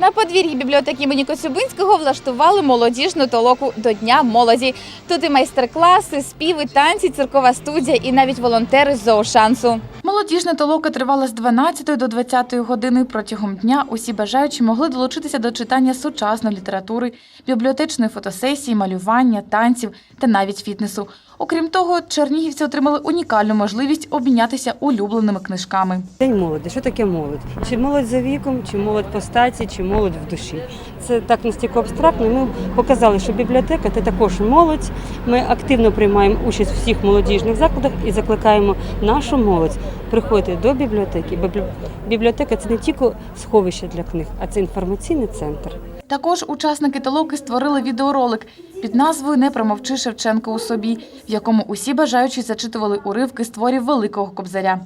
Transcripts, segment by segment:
На подвір'ї бібліотеки імені Коцюбинського влаштували молодіжну толоку до Дня молоді. Тут і майстер-класи, співи, танці, циркова студія і навіть волонтери з зоошансу. Молодіжна толока тривала з 12 до 20 години. Протягом дня усі бажаючі могли долучитися до читання сучасної літератури, бібліотечної фотосесії, малювання, танців та навіть фітнесу. Окрім того, чернігівці отримали унікальну можливість обмінятися улюбленими книжками. День молоді. Що таке молодь? Чи молодь за віком, чи молодь по статі, чи молодь в душі. Це так настільки абстрактно. Ми показали, що бібліотека це також молодь. Ми активно приймаємо участь у всіх молодіжних закладах і закликаємо нашу молодь приходити до бібліотеки. Біблі- Бібліотека це не тільки сховище для книг, а це інформаційний центр. Також учасники толоки створили відеоролик під назвою Не промовчи Шевченко у собі, в якому усі бажаючі зачитували уривки з творів великого кобзаря.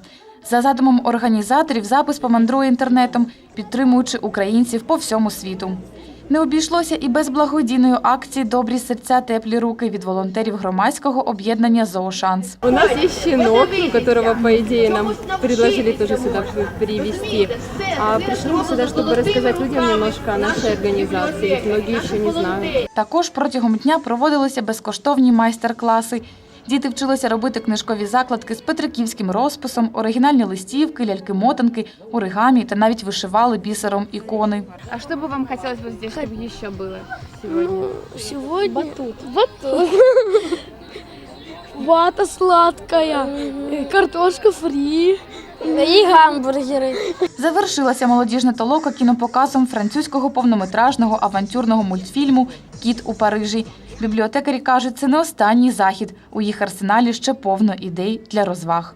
За задумом організаторів, запис помандрує інтернетом, підтримуючи українців по всьому світу. Не обійшлося і без благодійної акції Добрі серця, теплі руки від волонтерів громадського об'єднання Зоошанс. У нас есть щенок, которого, по идее, нам предложили тоже сюда привести. А пришли мы сюда, чтобы рассказать людям немножко о нашей организации, ведь многие не знают. Також протягом дня проводилися безкоштовні майстер-класи. Діти вчилися робити книжкові закладки з петриківським розписом, оригінальні листівки, ляльки-мотанки, оригамі та навіть вишивали бісером ікони. А что бы вам хотелось бы здесь, чтобы еще было сегодня? Сегодня батут. Батут. Вата сладкая, э, картошка фри и гамбургери. Завершилася молодіжна толока кінопоказом французького повнометражного авантюрного мультфільму Кіт у Парижі. Бібліотекарі кажуть, це не останній захід. У їх арсеналі ще повно ідей для розваг.